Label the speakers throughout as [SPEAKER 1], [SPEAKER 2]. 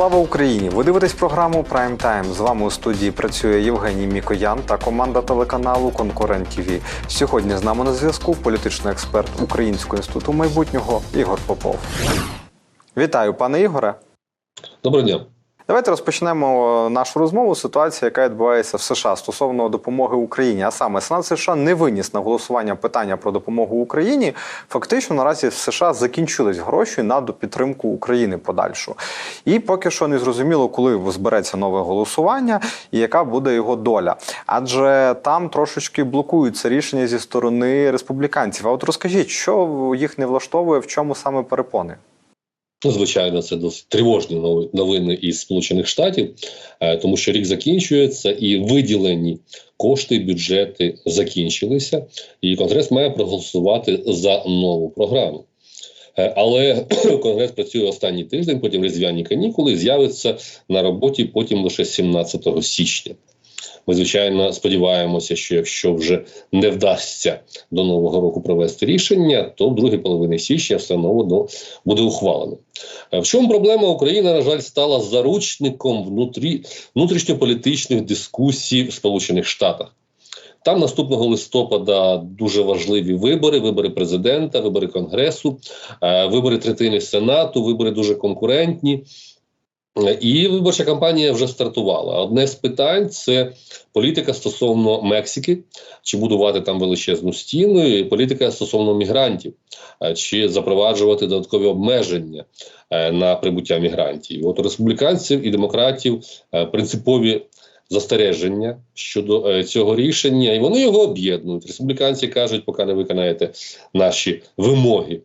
[SPEAKER 1] Слава Україні! Ви дивитесь програму Прайм Тайм. З вами у студії працює Євгеній Мікоян та команда телеканалу Конкурент ТВ. Сьогодні з нами на зв'язку політичний експерт Українського інституту майбутнього Ігор Попов. Вітаю, пане Ігоре.
[SPEAKER 2] Доброго дня.
[SPEAKER 1] Давайте розпочнемо нашу розмову з ситуації, яка відбувається в США стосовно допомоги Україні. А саме Сенат США не виніс на голосування питання про допомогу Україні. Фактично наразі в США закінчились гроші на підтримку України подальшу. І поки що не зрозуміло, коли збереться нове голосування і яка буде його доля. Адже там трошечки блокуються рішення зі сторони республіканців. А от розкажіть, що їх не влаштовує, в чому саме перепони?
[SPEAKER 2] Ну, звичайно, це досить тривожні новини із Сполучених Штатів, е, тому що рік закінчується і виділені кошти, бюджети закінчилися, і Конгрес має проголосувати за нову програму. Е, але Конгрес працює останній тиждень, потім різдвяні канікули з'явиться на роботі потім лише 17 січня. Ми, звичайно, сподіваємося, що якщо вже не вдасться до нового року провести рішення, то в другій половині січня все ново буде ухвалено. Е, в чому проблема Україна, на жаль, стала заручником внутрі внутрішньополітичних дискусій в Сполучених Штатах. Там наступного листопада дуже важливі вибори: вибори президента, вибори конгресу, е, вибори третини сенату, вибори дуже конкурентні. І виборча кампанія вже стартувала. Одне з питань це політика стосовно Мексики, чи будувати там величезну стіну, і політика стосовно мігрантів, е, чи запроваджувати додаткові обмеження е, на прибуття мігрантів. От республіканців і демократів е, принципові. Застереження щодо цього рішення, і вони його об'єднують. Республіканці кажуть, поки не виконаєте наші вимоги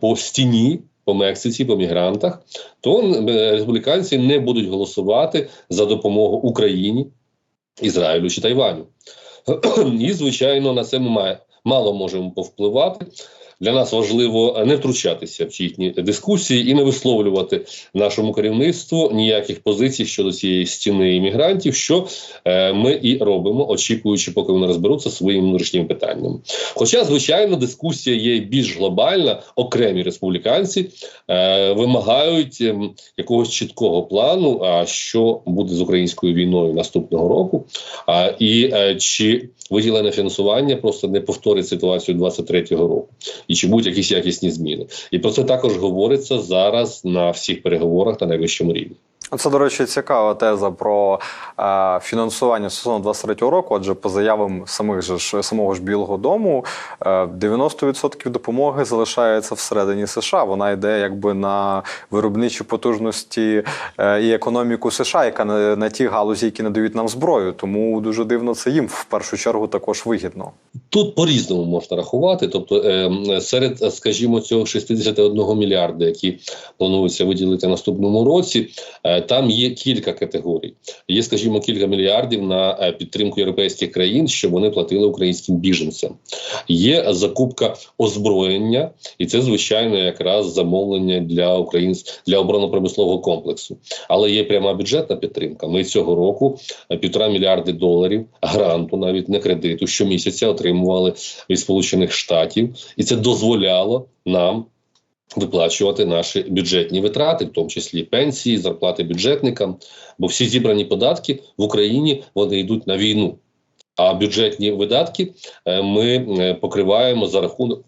[SPEAKER 2] по стіні по Мексиці, по мігрантах, то е, республіканці не будуть голосувати за допомогу Україні, Ізраїлю чи Тайваню. І, звичайно, на це ми мало можемо повпливати. Для нас важливо не втручатися в їхні дискусії і не висловлювати нашому керівництву ніяких позицій щодо цієї стіни іммігрантів, що е, ми і робимо, очікуючи, поки вони розберуться своїми внутрішніми питаннями. Хоча, звичайно, дискусія є більш глобальна, окремі республіканці е, вимагають е, якогось чіткого плану, а що буде з українською війною наступного року, а і е, чи виділене фінансування просто не повторить ситуацію 23-го року і чи будуть якісь якісні зміни. І про це також говориться зараз на всіх переговорах на найвищому рівні.
[SPEAKER 1] Це, до речі, цікава теза про е, фінансування стосовно 23-го року. Адже по заявам самих же самого ж Білого Дому е, 90% допомоги залишається всередині США. Вона йде якби на виробничі потужності е, і економіку США, яка на, на ті галузі, які надають нам зброю. Тому дуже дивно це їм в першу чергу також вигідно.
[SPEAKER 2] Тут по різному можна рахувати. Тобто, е, серед, скажімо, цього 61 мільярда, які планується виділити наступному році. Е, там є кілька категорій. Є, скажімо, кілька мільярдів на е, підтримку європейських країн, щоб вони платили українським біженцям. Є закупка озброєння, і це звичайно якраз замовлення для українсь... для оборонно-промислового комплексу. Але є пряма бюджетна підтримка. Ми цього року е, півтора мільярди доларів гранту, навіть не кредиту, щомісяця отримували від Сполучених Штатів, і це дозволяло нам виплачувати наші бюджетні витрати, в тому числі пенсії, зарплати бюджетникам. Бо всі зібрані податки в Україні вони йдуть на війну. А бюджетні видатки е, ми е, покриваємо за рахунок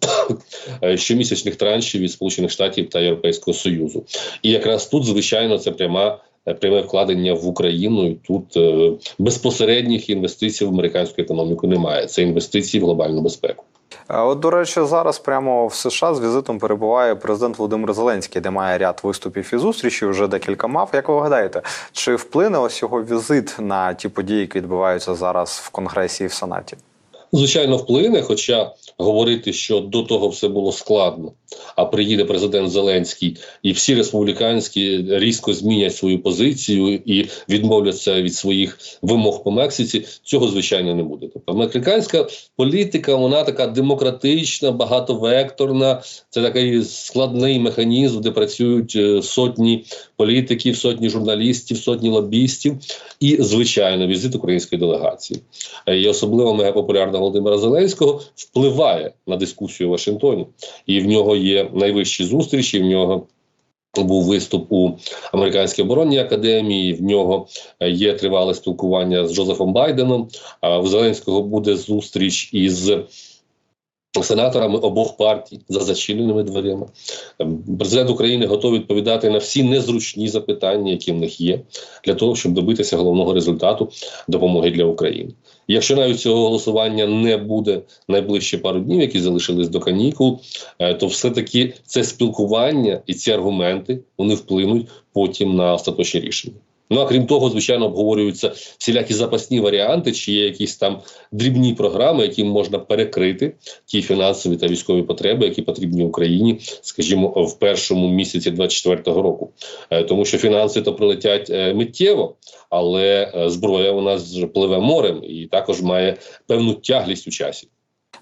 [SPEAKER 2] е, щомісячних траншів від Сполучених Штатів та Європейського Союзу. І якраз тут, звичайно, це пряма пряме вкладення в Україну. і Тут безпосередніх інвестицій в американську економіку немає. Це інвестиції в глобальну безпеку.
[SPEAKER 1] От, до речі, зараз прямо в США з візитом перебуває президент Володимир Зеленський, де має ряд виступів і зустрічей, вже декілька мав. Як ви гадаєте, чи вплине ось його візит на ті події, які відбуваються зараз в Конгресі і в Сенаті?
[SPEAKER 2] Звичайно, вплине, хоча говорити, що до того все було складно, а приїде президент Зеленський, і всі республіканські різко змінять свою позицію і відмовляться від своїх вимог по Мексиці. Цього звичайно не буде. Тобто американська політика, вона така демократична, багатовекторна. Це такий складний механізм, де працюють е, сотні політиків, сотні журналістів, сотні лобістів, і звичайно, візит української делегації. Е, і особливо мегапопулярна Володимира Зеленського впливає на дискусію в Вашингтоні, і в нього є найвищі зустрічі. В нього Був виступ у американській оборонній академії. В нього е, є тривале спілкування з Джозефом Байденом. А в Зеленського буде зустріч із сенаторами обох партій за зачиненими дверима. Ем, Президент України готовий відповідати на всі незручні запитання, які в них є, для того, щоб добитися головного результату допомоги для України. Якщо навіть цього голосування не буде найближчі пару днів, які залишились до канікул, е, то все-таки це спілкування і ці аргументи вони вплинуть потім на остаточні рішення. Ну а крім того, звичайно, обговорюються всілякі запасні варіанти, чи є якісь там дрібні програми, яким можна перекрити ті фінансові та військові потреби, які потрібні Україні, скажімо, в першому місяці 24-го року. Е, Тому що фінанси то прилетять е, миттєво, але е, зброя у нас пливе морем і також має певну тяглість у часі.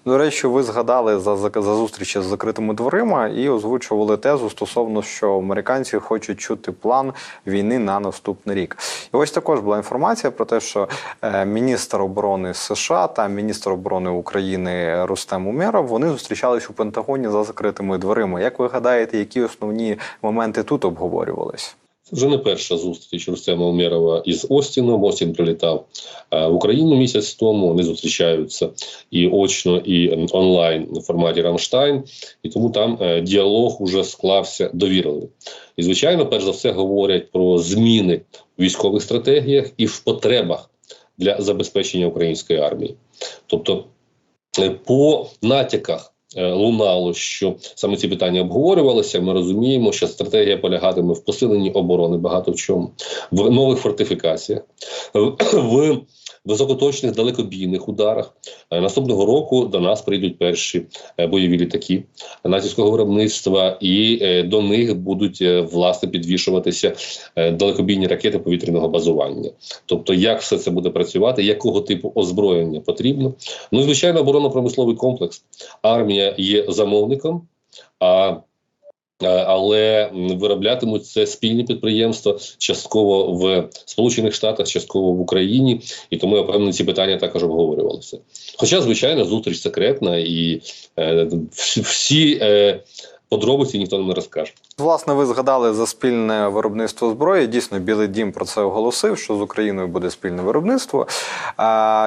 [SPEAKER 1] До речі, ви згадали за, за, за зустрічі з закритими дверима і озвучували тезу стосовно, що американці хочуть чути план війни на наступний рік. І ось також була інформація про те, що е, міністр оборони США та міністр оборони України Рустем Умєров вони зустрічались у Пентагоні за закритими дверима. Як ви гадаєте, які основні моменти тут обговорювались?
[SPEAKER 2] Це вже не перша зустріч Рустема Умєрова із Остіном. Остін прилітав е, в Україну місяць тому. Вони зустрічаються і очно, і онлайн в форматі Рамштайн, і тому там е, діалог уже склався довірливий. І звичайно, перш за все говорять про зміни в військових стратегіях і в потребах для забезпечення української армії. Тобто, е, по натяках лунало, що саме ці питання обговорювалися. Ми розуміємо, що стратегія полягатиме в посиленні оборони багато в чому, в нових фортифікаціях, в високоточних далекобійних ударах. Е, Наступного року до нас прийдуть перші е, бойові літаки натівського виробництва, і е, до них будуть власне підвішуватися далекобійні ракети повітряного базування. Тобто, як все це буде працювати, якого типу озброєння потрібно. Ну і звичайно, оборонно-промисловий комплекс. Армія є замовником. А але вироблятимуть це спільні підприємства частково в Сполучених Штатах, частково в Україні, і тому я певно ці питання також обговорювалися. Хоча, звичайно, зустріч секретна, і е, всі, всі е, подробиці ніхто не розкаже.
[SPEAKER 1] Власне, ви згадали за спільне виробництво зброї. Дійсно, Білий Дім про це оголосив, що з Україною буде спільне виробництво.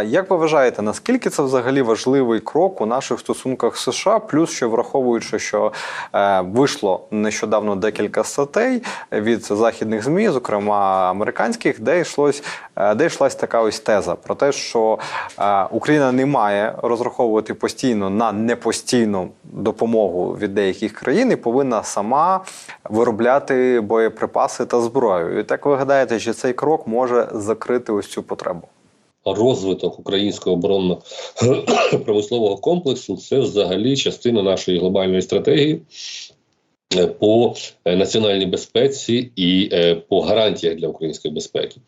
[SPEAKER 1] Як ви вважаєте, наскільки це взагалі важливий крок у наших стосунках з США? Плюс ще враховуючи, що е, вийшло нещодавно декілька статей від західних змі, зокрема американських, де йшлось, е, де йшлась така ось теза про те, що е, Україна не має розраховувати постійно на непостійну допомогу від деяких країн і повинна сама виробляти боєприпаси та зброю. І так ви гадаєте, чи цей крок може закрити ось цю потребу?
[SPEAKER 2] Розвиток українського оборонно-промислового комплексу це взагалі частина нашої глобальної стратегії по е, національній безпеці і е, по гарантіях для української безпеки.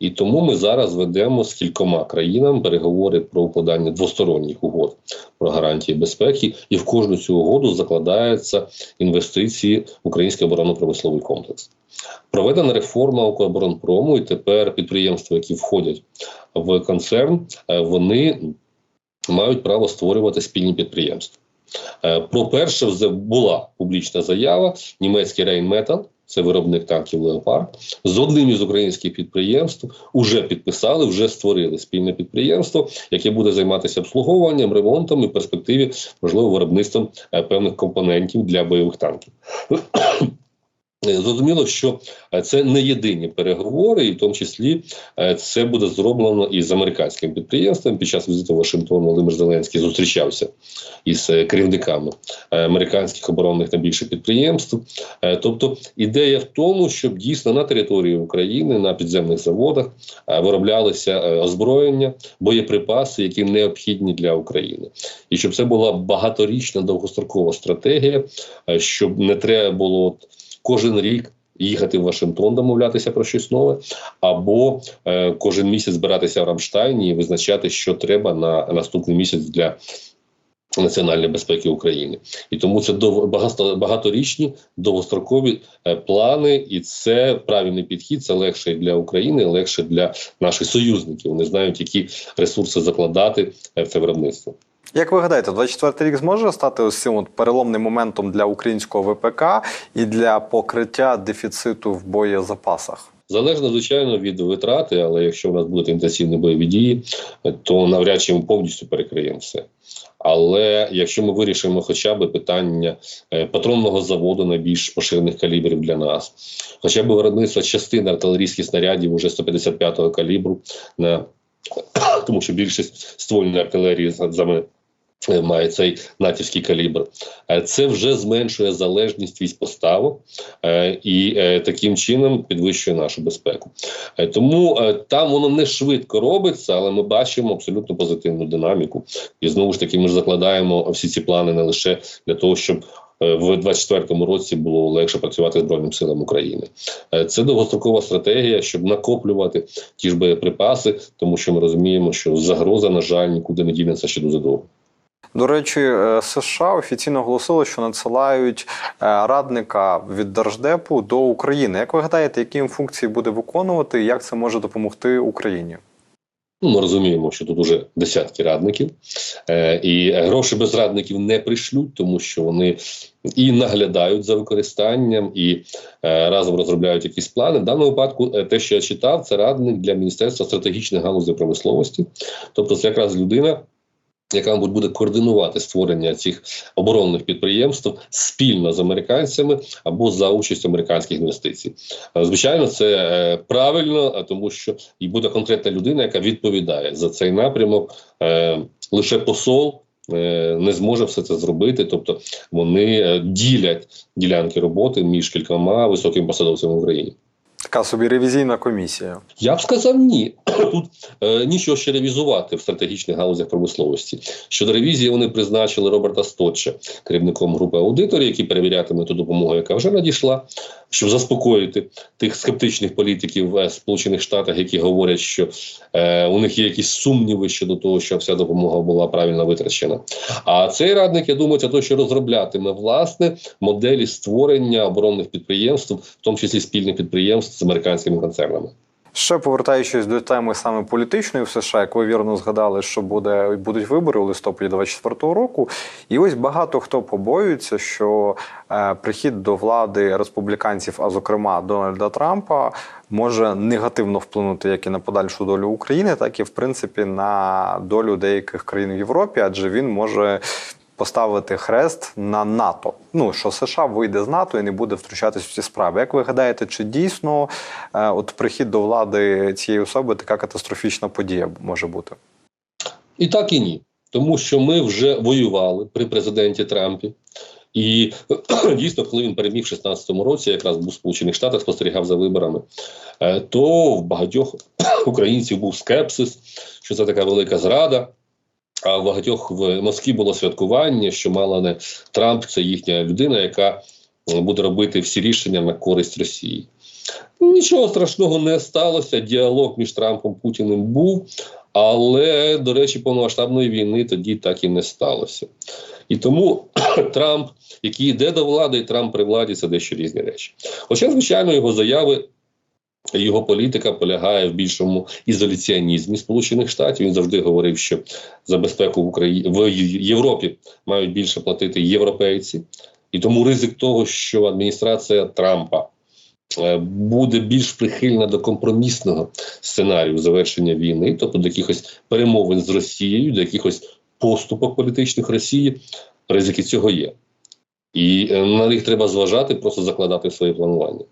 [SPEAKER 2] І тому ми зараз ведемо з кількома країнами переговори про укладання двосторонніх угод про гарантії безпеки, і в кожну цю угоду закладаються інвестиції в український оборонно-промисловий комплекс. Проведена реформа Укроборонпрому, і тепер підприємства, які входять в концерн, е, вони мають право створювати спільні підприємства. Е, Про перше вже була публічна заява. Німецький Рейнметал, це виробник танків Леопард, з одним із українських підприємств вже підписали, вже створили спільне підприємство, яке буде займатися обслуговуванням, ремонтом і в перспективі можливо виробництвом е, певних компонентів для бойових танків. Е, Зрозуміло, що е, це не єдині переговори, і в тому числі е, це буде зроблено і з американським підприємством. Під час візиту в Вашингтон Володимир Зеленський зустрічався із керівниками американських оборонних найбільших підприємств. Е, Тобто ідея в тому, щоб дійсно на території України на підземних заводах вироблялися озброєння, боєприпаси, які необхідні для України, і щоб це була багаторічна довгострокова стратегія, щоб не треба було кожен рік. Їхати в Вашингтон, домовлятися про щось нове, або е, кожен місяць збиратися в Рамштайні і визначати, що треба на наступний місяць для національної безпеки України. І тому це дов... багаторічні довгострокові е, плани, і це правильний підхід. Це легше для України, легше для наших союзників. Вони знають, які ресурси закладати е, в це виробництво.
[SPEAKER 1] Як ви гадаєте, 24 рік зможе стати ось цим от переломним моментом для українського ВПК і для покриття дефіциту в боєзапасах?
[SPEAKER 2] Залежно, звичайно, від витрати, але якщо у нас будуть інтенсивні бойові дії, то навряд чи ми повністю перекриємо все. Але якщо ми вирішимо хоча б питання е, патронного заводу найбільш поширених калібрів для нас, хоча б виробництва частин артилерійських снарядів уже 155-го калібру, на тому що більшість ствольної артилерії е, має цей натівський калібр, Е, це вже зменшує залежність від поставок е, і е, таким чином підвищує нашу безпеку. Тому там воно не швидко робиться, але ми бачимо абсолютно позитивну динаміку. І знову ж таки, ми ж закладаємо всі ці плани не лише для того, щоб в 24-му році було легше працювати збройним силам України. Це довгострокова стратегія, щоб накоплювати ті ж боєприпаси, тому що ми розуміємо, що загроза, на жаль, нікуди не дінеться ще дуже довго.
[SPEAKER 1] До речі, е, США офіційно оголосили, що надсилають е, радника від Держдепу до України. Як ви гадаєте, які їм функції буде виконувати, і як це може допомогти Україні?
[SPEAKER 2] Ну, ми розуміємо, що тут уже десятки радників, е, і гроші без радників не прийшлють, тому що вони і наглядають за використанням, і е, разом розробляють якісь плани. В даному випадку, е, те, що я читав, це радник для Міністерства стратегічних галузей промисловості, тобто це якраз людина. Яка мабуть, буде координувати створення цих оборонних підприємств спільно з американцями або за участю американських інвестицій? Е, Звичайно, це е, правильно, а тому що і буде конкретна людина, яка відповідає за цей напрямок. Е, Лише посол е, не зможе все це зробити. Тобто вони е, ділять ділянки роботи між кількома високими посадовцями в Україні.
[SPEAKER 1] Така собі ревізійна комісія.
[SPEAKER 2] Я б сказав ні. Тут е, нічого ще ревізувати в стратегічних галузях промисловості. Щодо ревізії, вони призначили Роберта Стотча керівником групи аудиторів, які перевірятиме ту допомогу, яка вже надійшла, щоб заспокоїти тих скептичних політиків в Сполучених Штатах, які говорять, що е, у них є якісь сумніви щодо того, що вся допомога була правильно витрачена. А цей радник, я думаю, це той, що розроблятиме власне моделі створення оборонних підприємств, в тому числі спільних підприємств з американськими концернами.
[SPEAKER 1] Ще повертаючись до теми саме політичної в США, як ви вірно згадали, що буде будуть вибори у листопаді 24-го року, і ось багато хто побоюється, що е, прихід до влади республіканців, а зокрема Дональда Трампа, може негативно вплинути як і на подальшу долю України, так і в принципі на долю деяких країн в Європі, адже він може. Поставити хрест на НАТО. Ну що США вийде з НАТО і не буде втручатись в ці справи. Як ви гадаєте, чи дійсно е, от прихід до влади цієї особи така катастрофічна подія може бути?
[SPEAKER 2] І так і ні. Тому що ми вже воювали при президенті Трампі. І дійсно, коли він переміг в 16-му році, якраз був в Сполучених Штатах, спостерігав за виборами, е, то в багатьох українців був скепсис, що це така велика зрада. А в багатьох в Москві було святкування, що мало не Трамп це їхня людина, яка е, буде робити всі рішення на користь Росії. Нічого страшного не сталося. Діалог між Трампом і Путіним був, але, до речі, повномасштабної війни тоді так і не сталося. І тому Трамп, який йде до влади, і Трамп при владі це дещо різні речі. Хоча, звичайно, його заяви. Його політика полягає в більшому ізоляціонізмі Сполучених Штатів. Він завжди говорив, що за безпеку в Україні в Європі мають більше платити європейці, і тому ризик того, що адміністрація Трампа е, буде більш прихильна до компромісного сценарію завершення війни, тобто до якихось перемовин з Росією, до якихось поступок політичних Росії, ризики цього є. І е, на них треба зважати, просто закладати своє планування.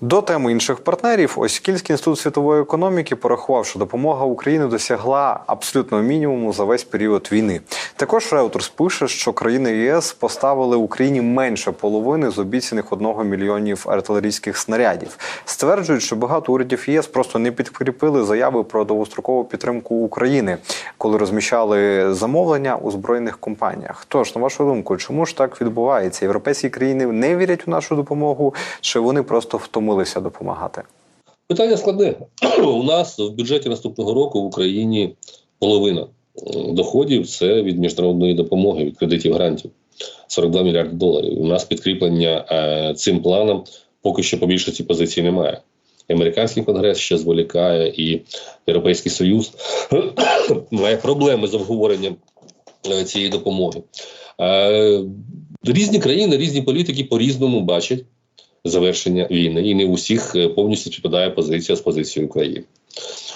[SPEAKER 1] До теми інших партнерів, ось Кільський інститут світової економіки порахував, що допомога Україні досягла абсолютного мінімуму за весь період війни. Також Reuters пише, що країни ЄС поставили Україні менше половини з обіцяних одного мільйонів артилерійських снарядів. Стверджують, що багато урядів ЄС просто не підкріпили заяви про довгострокову підтримку України, коли розміщали замовлення у збройних компаніях. Тож, на вашу думку, чому ж так відбувається? Європейські країни не вірять у нашу допомогу, чи вони просто втомилися допомагати?
[SPEAKER 2] Питання складне. У нас в бюджеті наступного року в Україні половина доходів це від міжнародної допомоги, від кредитів грантів 42 мільярди доларів. У нас підкріплення е, цим планом поки що по більшості позицій немає. Американський конгрес ще зволікає, і Європейський Союз має проблеми з обговоренням е, цієї допомоги. Е, Різні країни, різні політики по-різному бачать завершення війни, і не у всіх е, повністю співпадає позиція з позицією України.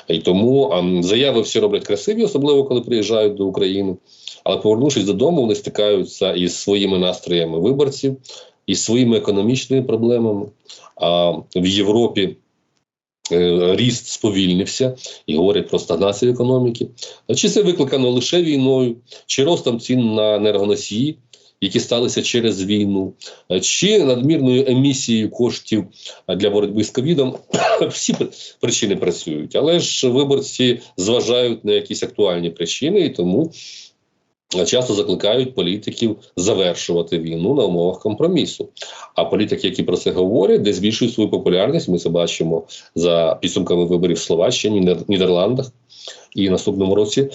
[SPEAKER 2] І тому заяви всі роблять красиві, особливо коли приїжджають до України. Але повернувшись додому, вони стикаються із своїми настроями виборців, із своїми економічними проблемами. А в Європі е, ріст сповільнився і говорять про стагнацію економіки. Чи це викликано лише війною, чи ростом цін на енергоносії, які сталися через війну, е, чи надмірною емісією коштів е, для боротьби з ковідом? Всі причини працюють, але ж виборці зважають на якісь актуальні причини, і тому е, часто закликають політиків завершувати війну на умовах компромісу. А політики, які про це говорять, де збільшують свою популярність, ми це бачимо за підсумками виборів в Словаччині, Нідерландах. І наступному році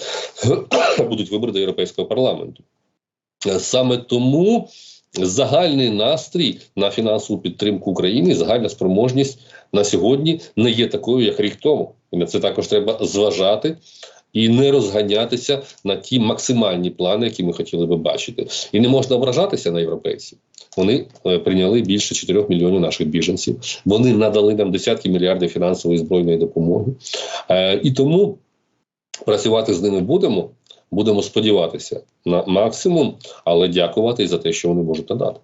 [SPEAKER 2] будуть вибори до Європейського парламенту. Саме тому загальний настрій на фінансову підтримку України, загальна спроможність на сьогодні не є такою, як рік тому. І на це також треба зважати і не розганятися на ті максимальні плани, які ми хотіли би бачити. І не можна ображатися на європейців. Вони е, прийняли більше 4 мільйонів наших біженців. Вони надали нам десятки мільярдів фінансової збройної допомоги. Е, і тому працювати з ними будемо. Будемо сподіватися на максимум, але дякувати і за те, що вони можуть надати.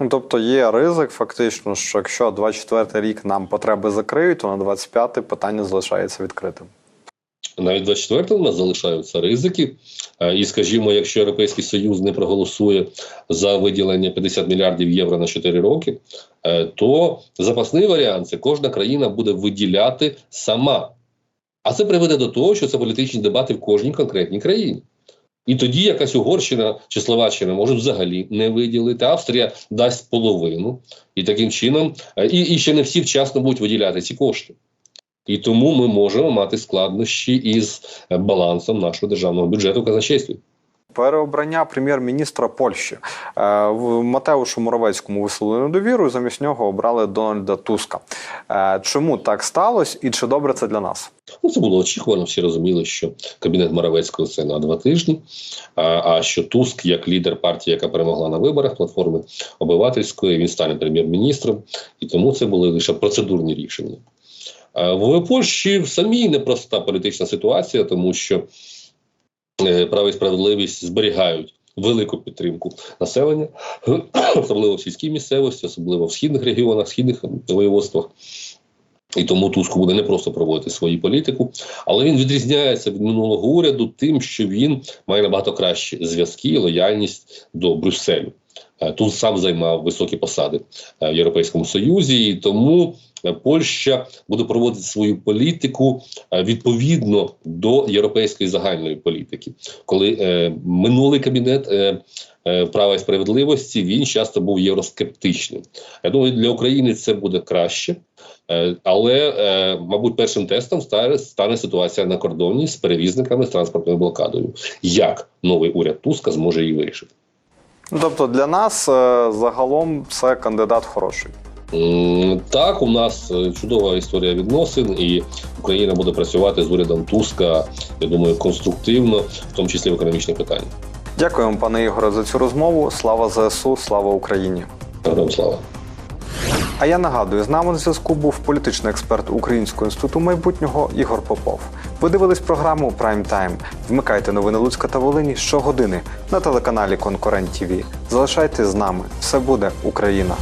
[SPEAKER 1] Ну, Тобто є ризик, фактично, що якщо 24 рік нам потреби закриють, то на 25 питання залишається відкритим.
[SPEAKER 2] Навіть 24-го у нас залишаються ризики. Е, І, скажімо, якщо Європейський Союз не проголосує за виділення 50 мільярдів євро на 4 роки, е, то запасний варіант це кожна країна буде виділяти сама. А це приведе до того, що це політичні дебати в кожній конкретній країні. І тоді якась Угорщина чи Словаччина можуть взагалі не виділити. Австрія дасть половину, і таким чином, е, і, і ще не всі вчасно будуть виділяти ці кошти. І тому ми можемо мати складнощі із е, балансом нашого державного бюджету казначействі.
[SPEAKER 1] Переобрання прем'єр-міністра Польщі Е, в Матеушу Моровецькому висловили недовіру. Замість нього обрали Дональда Туска. Е, Чому так сталося, і чи добре це для нас?
[SPEAKER 2] Ну, це було очікувано. Всі розуміли, що кабінет Моравецького це на два тижні. А, а що Туск, як лідер партії, яка перемогла на виборах платформи обивательської, він стане прем'єр-міністром, і тому це були лише процедурні рішення. В Польщі в самій непроста політична ситуація, тому що е, право і справедливість зберігають велику підтримку населення, особливо в сільській місцевості, особливо в східних регіонах, східних воєводствах. І тому Туску буде не просто проводити свою політику, але він відрізняється від минулого уряду тим, що він має набагато кращі зв'язки і лояльність до Брюсселю. Е, Тут сам займав високі посади е, в Європейському Союзі, і тому е, Польща буде проводити свою політику е, відповідно до європейської загальної політики. Коли е, минулий кабінет е, е, права і справедливості він часто був євроскептичним. Я думаю, для України це буде краще. Е, Але, е, мабуть, першим тестом стане, ситуація на кордоні з перевізниками з транспортною блокадою. Як новий уряд Туска зможе її вирішити?
[SPEAKER 1] Тобто для нас е, загалом це кандидат хороший.
[SPEAKER 2] Так, у нас е, чудова історія відносин, і Україна буде працювати з урядом Туска, я думаю, конструктивно, в тому числі в економічних питаннях.
[SPEAKER 1] Дякуємо, пане Ігоре, за цю розмову. Слава ЗСУ, слава Україні.
[SPEAKER 2] Героям слава.
[SPEAKER 1] А я нагадую, з нами на зв'язку був політичний експерт Українського інституту майбутнього Ігор Попов. Ви дивились програму Прайм Тайм. Вмикайте новини Луцька та Волині щогодини на телеканалі Конкурент ТІВІ. Залишайтесь з нами. Все буде Україна.